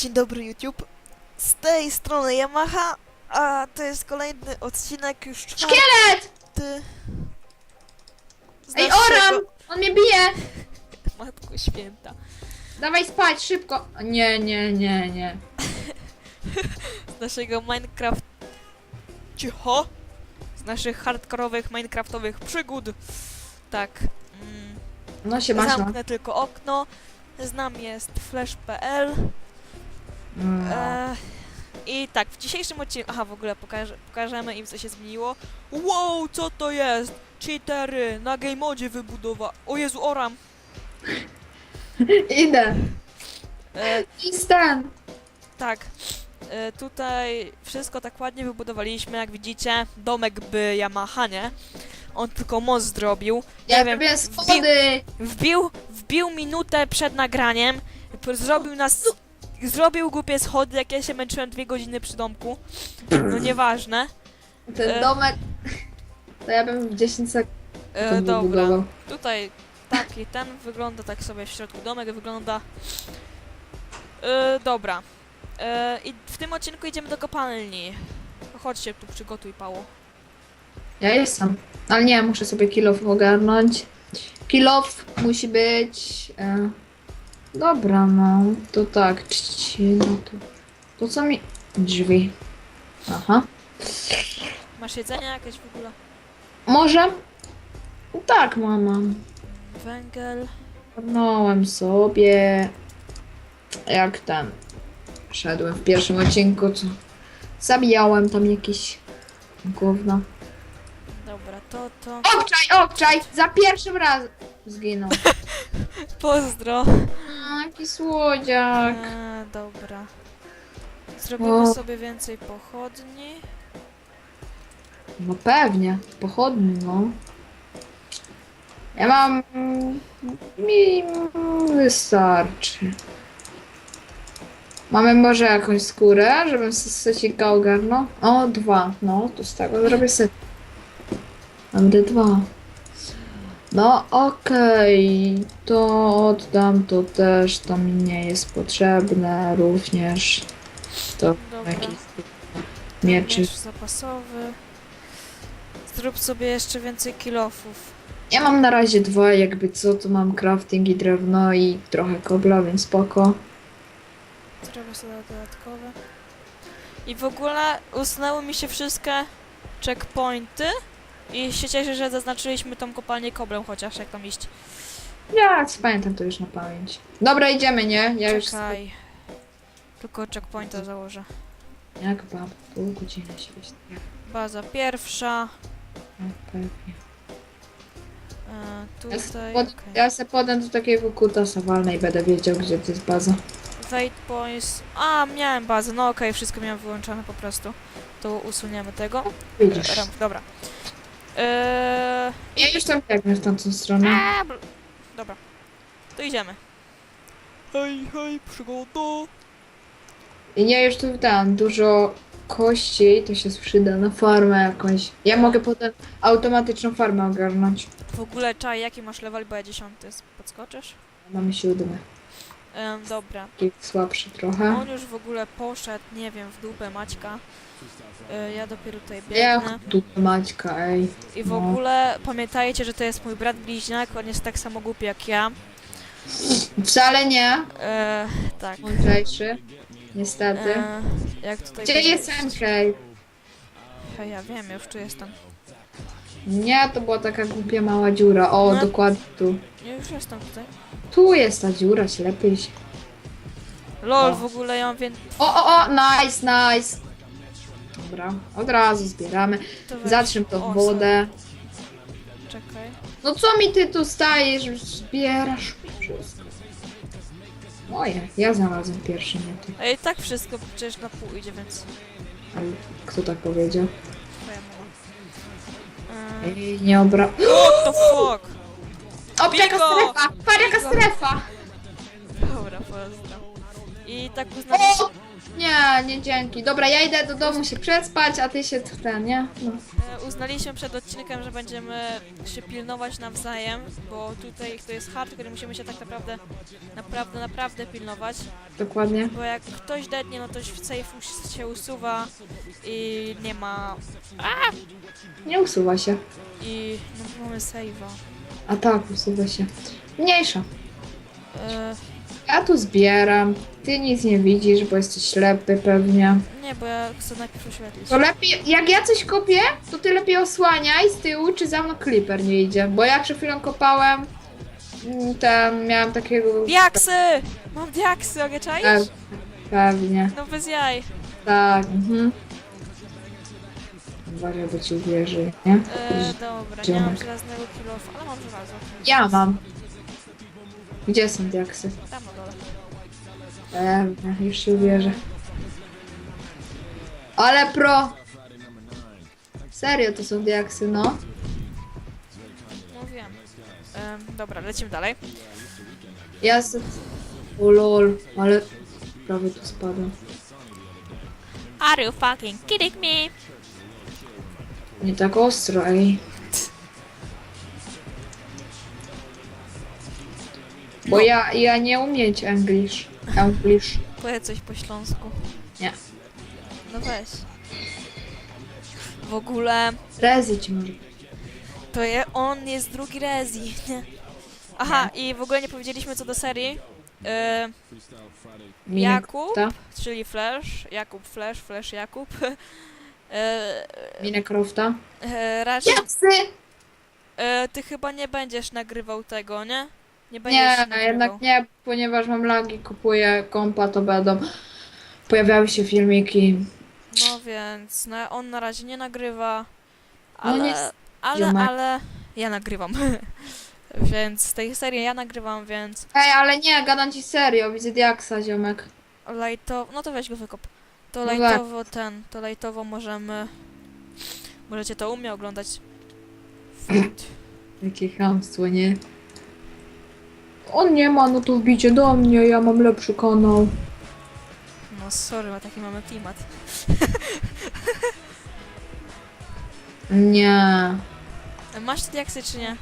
Dzień dobry YouTube. Z tej strony Yamaha, a to jest kolejny odcinek już czwarty. Szkielet! z Ej, naszego- Oram! On mnie bije! Matko święta. Dawaj spać, szybko! Nie, nie, nie, nie. Z naszego Minecraft... Cicho! Z naszych hardkorowych Minecraftowych przygód. Tak. Mm, No się masz, no. zamknę tylko okno. Z nami jest flash.pl. Mm. E, I tak, w dzisiejszym odcinku... Aha, w ogóle pokażemy im, co się zmieniło. Wow, co to jest? Cheatery na game modzie wybudowa. O Jezu, oram. Idę. E, Instant. tak, e, tutaj wszystko tak ładnie wybudowaliśmy, jak widzicie. Domek by Yamaha, nie? On tylko most zrobił. Ja Nie wiem, robię schody. Wbił, wbił minutę przed nagraniem. p- Zrobił nas... Zrobił głupie schody, jak ja się męczyłem dwie godziny przy domku. No nieważne. Ten E. domek. To ja bym w 10 sekund E, dobra. wybudował. Tutaj taki ten wygląda, tak sobie w środku domek wygląda. E, dobra. E, I w tym odcinku idziemy do kopalni. Chodźcie tu, przygotuj Pało. Ja jestem. Ale nie, muszę sobie kilof ogarnąć. Kilof musi być. E... Dobra, no. To tak. czci, No to. To co mi. Drzwi. Aha. Masz jedzenie jakieś w ogóle? Może? Tak, mama. Węgiel. Ogarnąłem sobie. Jak tam. Szedłem w pierwszym odcinku, co. Zabijałem tam jakieś. Gówno. Dobra, to, to... Obczaj, obczaj! Za pierwszym razem zginął. Pozdro. Jaki słodziak. Dobra. Zrobimy O. sobie więcej pochodni. No pewnie, pochodni, no. Ja mam... Mi wystarczy. Mamy może jakąś skórę, żebym secika ogarnął? O, dwa. No, to z tego zrobię set. Mam te dwa. No, okej. To oddam, to też, to mi nie jest potrzebne również. To Dobra. jakiś mieczy. Miecz zapasowy. Zrób sobie jeszcze więcej kilofów. Ja mam na razie dwa, jakby co, to mam crafting i drewno i trochę kobla, więc spoko. Zrobię sobie dodatkowe. I w ogóle usunęły mi się wszystkie checkpointy. I się cieszę, że zaznaczyliśmy tą kopalnię koblem chociaż, jak tam iść. Ja pamiętam to już na pamięć. Dobra, idziemy, nie? Ja już... Czekaj. Tylko checkpointa założę. Jak bab, pół godziny się wyświetla. Baza pierwsza. No, pewnie. E, Ja se, tutaj. pod, okej. ja se podam do takiego kutasa walne i będę wiedział, gdzie to jest baza. Wait points. A, miałem bazę. No okej, wszystko miałem wyłączone po prostu. To usuniemy tego. Widzisz. Ram, dobra. Eee, Ja już tam biegnę w tamtą stronę. A, bl- Dobra. To idziemy. Hej, hej, przygoda. I ja już tu dam dużo kości, to się przyda na farmę jakąś. Ja mogę potem automatyczną farmę ogarnąć. W ogóle, czaj, jaki masz level, bo ja dziesiąty. Podskoczysz? Mamy siódmy. Em, dobra. Taki słabszy trochę. On już w ogóle poszedł, nie wiem, w dupę Maćka. E, ja dopiero tutaj biegnę. tu Maćka, ej. I w no. ogóle pamiętajcie, że to jest mój brat bliźniak, on jest tak samo głupi jak ja. Wcale nie. E, tak. Mądrzejszy. Niestety. E, jak tutaj... Gdzie jest MK? Ja, ja wiem, już tu jestem. Nie, to była taka głupia mała dziura. O, No. dokładnie tu. Ja już jestem tutaj. Tu jest ta dziura, ślepy się. LOL, w ogóle ja mam więcej... O, o, o, nice, nice. Dobra, od razu zbieramy. Zatrzym to w wodę. Czekaj. No co mi ty tu stajesz? Zbierasz wszystko. Moje, ja znalazłem pierwszy, nie ty. A i tak wszystko przecież na pół idzie, więc... Ale kto tak powiedział? Twoja mama. E, Ej, nie obra... what the fuck? O, jaka Bigo! strefa! Patrz jaka Bigo! strefa! Dobra, pozdro. I tak uznaliśmy, O! Nie, nie dzięki. Dobra, ja idę do domu się przespać, a ty się ten, nie? No. e, uznaliśmy przed odcinkiem, że będziemy się pilnować nawzajem, bo tutaj to jest hardcore i musimy się tak naprawdę, naprawdę, naprawdę pilnować. Dokładnie. Bo jak ktoś dednie, no to safe się usuwa i nie ma... Nie usuwa się. i no mamy save'a. A tak, usuwa się. Mniejsza. E, Ja tu zbieram. Ty nic nie widzisz, bo jesteś ślepy pewnie. nie, bo ja chcę najpierw oświetlić. To lepiej, jak ja coś kopię, to ty lepiej osłaniaj z tyłu, czy za mną creeper nie idzie. Bo ja przed chwilą kopałem, mm, ten, miałem takiego... Diaksy! Mam diaksy, ogę czaisz? Pe- Pewnie, No bez jaj. tak, mhm. Uważaj, bo ci uwierzy, nie? E, dobra, nie mam żelaznego kilofa, ale mam żelazo. Ja mam. Gdzie są diaksy? Tam na dole. Już się uwierzę. Ale pro! Serio to są diaksy, no. No wiem. Em, dobra, lecimy dalej. Ja z... O lol, ale prawie tu spadłem. Are you fucking kidding me? Nie tak ostro, ej. Bo ja, ja nie umieć English. English. Powiedz coś po śląsku. Nie. No weź. W ogóle Rezi ci może. to je, on jest drugi Rezi, nie? Aha, i w ogóle nie powiedzieliśmy co do serii. Minek Jakub, Ta? czyli Flash, Jakub Flash, Flash Jakub. E, Minek Crofta. e, raczej e, ty chyba nie będziesz nagrywał tego, nie? Nie będziesz Nie, nagrywał. jednak nie, ponieważ mam lagi, kupuję kompa, to będą pojawiały się filmiki. No więc, no, on na razie nie nagrywa, No ale, nie- ale, ziomek. ale ja nagrywam. więc z tej serii ja nagrywam, więc Ej, ale nie, gadam ci serio, widzę Diaksa, ziomek. lajtowo, no to weź go wykop. To No lajtowo ten, to lajtowo możemy, możecie to u mnie oglądać. Jakie chamstwo, nie? On nie ma, no to wbicie do mnie, ja mam lepszy kanał. No sorry, ma taki mamy klimat. Nie. Masz te diaksy czy nie?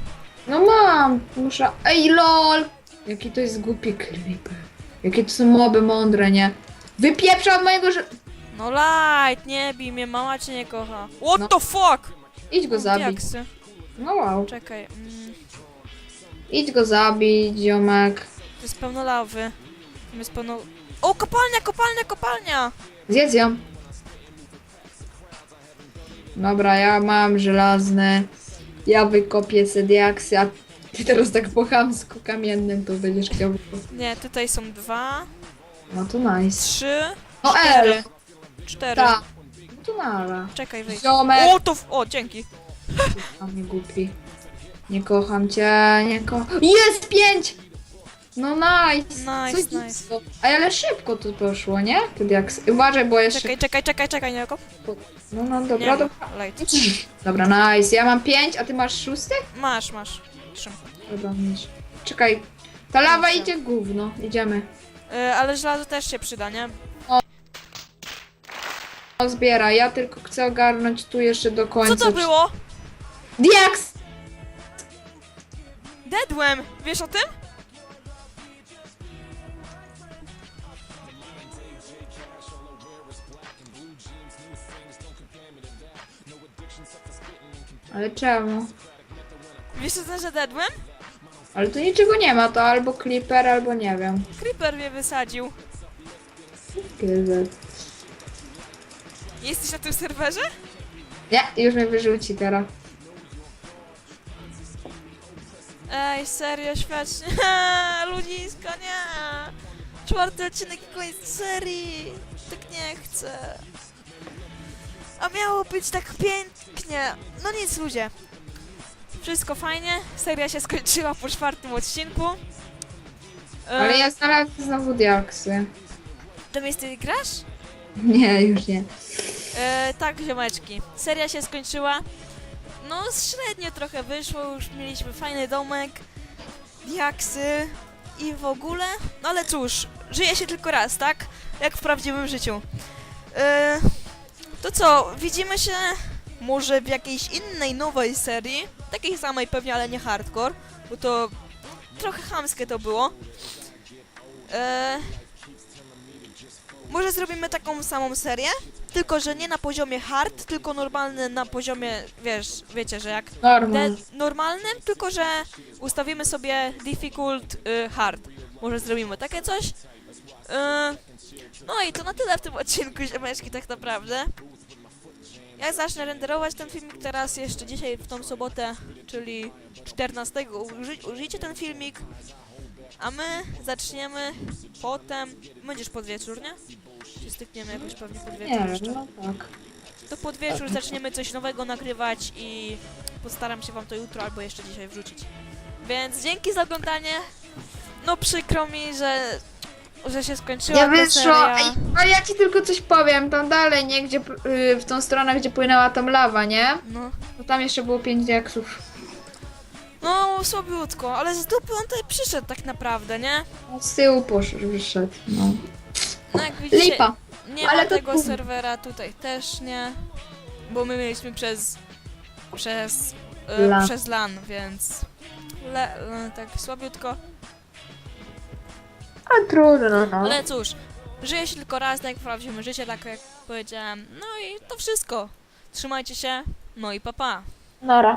No mam, muszę... Ej, lol! Jaki to jest głupi creeper. Jakie to są moby mądre, nie? Wypieprza od mojego ży... No light, nie bij mnie, mama cię nie kocha. What No. the fuck? Idź go zabić. diaksy. No wow. Czekaj, mm, Idź go zabić, ziomek. to jest pełno lawy. Tam jest pełno... O, kopalnia, kopalnia, kopalnia! Zjedz ją. Dobra, ja mam żelazne. Ja wykopię se diaksy, a ty teraz tak po chamsku kamiennym to będziesz chciał. Nie, tutaj są dwa, No to nice. trzy, No cztery. L. Cztery. Tak. No to nara. Czekaj, wyjdź. Ziomek. O, to... w- O, dzięki. A mnie głupi. Nie kocham cię, nie kocham. Jest pięć! No nice. Nice, Co nice. ale szybko to poszło, nie? Te diaksy. Uważaj, bo jeszcze... Czekaj, czekaj, czekaj, czekaj, nie kop. No, no, Nie dobra, ma. dobra. Light. Dobra, nice. Ja mam pięć, a ty masz szósty? Masz, masz. Trzym. Dobra, mieć. Czekaj. Ta lawa Dobrze. idzie gówno. Idziemy. Y, ale żelazo też się przyda, nie? No, zbiera. Ja tylko chcę ogarnąć tu jeszcze do końca. Co to było? Diaks! Deadłem! Wiesz o tym? Ale czemu? Wiesz o tym, że deadłem? Ale tu niczego nie ma. To albo Clipper, albo nie wiem. Creeper mnie wysadził. Kiedy? Jesteś na tym serwerze? Nie, już mnie wyrzuci teraz. Ej, serio, świetnie. Ludziska, nie. Czwarty odcinek i koniec serii. Tak nie chcę. A miało być tak pięknie. No nic, ludzie. Wszystko fajnie. Seria się skończyła po czwartym odcinku. E, Ale ja znalazłem znowu diaksy. To miejsce grasz? Nie, już nie. E, tak, ziomeczki. Seria się skończyła. No, średnio trochę wyszło. Już mieliśmy fajny domek. Diaksy. i w ogóle. No ale cóż, żyje się tylko raz, tak? Jak w prawdziwym życiu. E, to co, widzimy się może w jakiejś innej nowej serii, takiej samej pewnie, ale nie hardcore, bo to trochę chamskie to było. E, może zrobimy taką samą serię, tylko że nie na poziomie hard, tylko normalny na poziomie, wiesz, wiecie, że jak Normal. de- normalnym, tylko że ustawimy sobie difficult y, hard. Może zrobimy takie coś. Y, no i to na tyle w tym odcinku ziomeczki tak naprawdę. Ja zacznę renderować ten filmik teraz jeszcze dzisiaj w tą sobotę, czyli 14. Uży- użyjcie ten filmik, a my zaczniemy potem. Będziesz pod wieczór, nie? Czy stykniemy jakoś pewnie pod wieczór Nie jeszcze? no tak. To pod wieczór zaczniemy coś nowego nagrywać i postaram się wam to jutro albo jeszcze dzisiaj wrzucić. Więc dzięki za oglądanie. No przykro mi, że, że się skończyła Ja ta wyszło. seria. Ej, ale ja ci tylko coś powiem. Tam dalej, nie? Gdzie, y, w tą stronę, gdzie płynęła tam lawa, nie? No, Bo tam jeszcze było pięć diaksów. No słabiutko, ale z dupy on tutaj przyszedł tak naprawdę, nie? No, Z tyłu poszedł, wyszedł. No. No jak widzicie, Lipa. nie ale ma to tego serwera tutaj też nie. Bo my mieliśmy przez przez LAN. e, przez LAN, więc le, e, tak słabiutko. A trudno, no. Ale cóż, żyje się tylko raz, tak jak prawdziwym życiu, tak jak powiedziałem. No i to wszystko. Trzymajcie się, no i papa. Pa. Nora.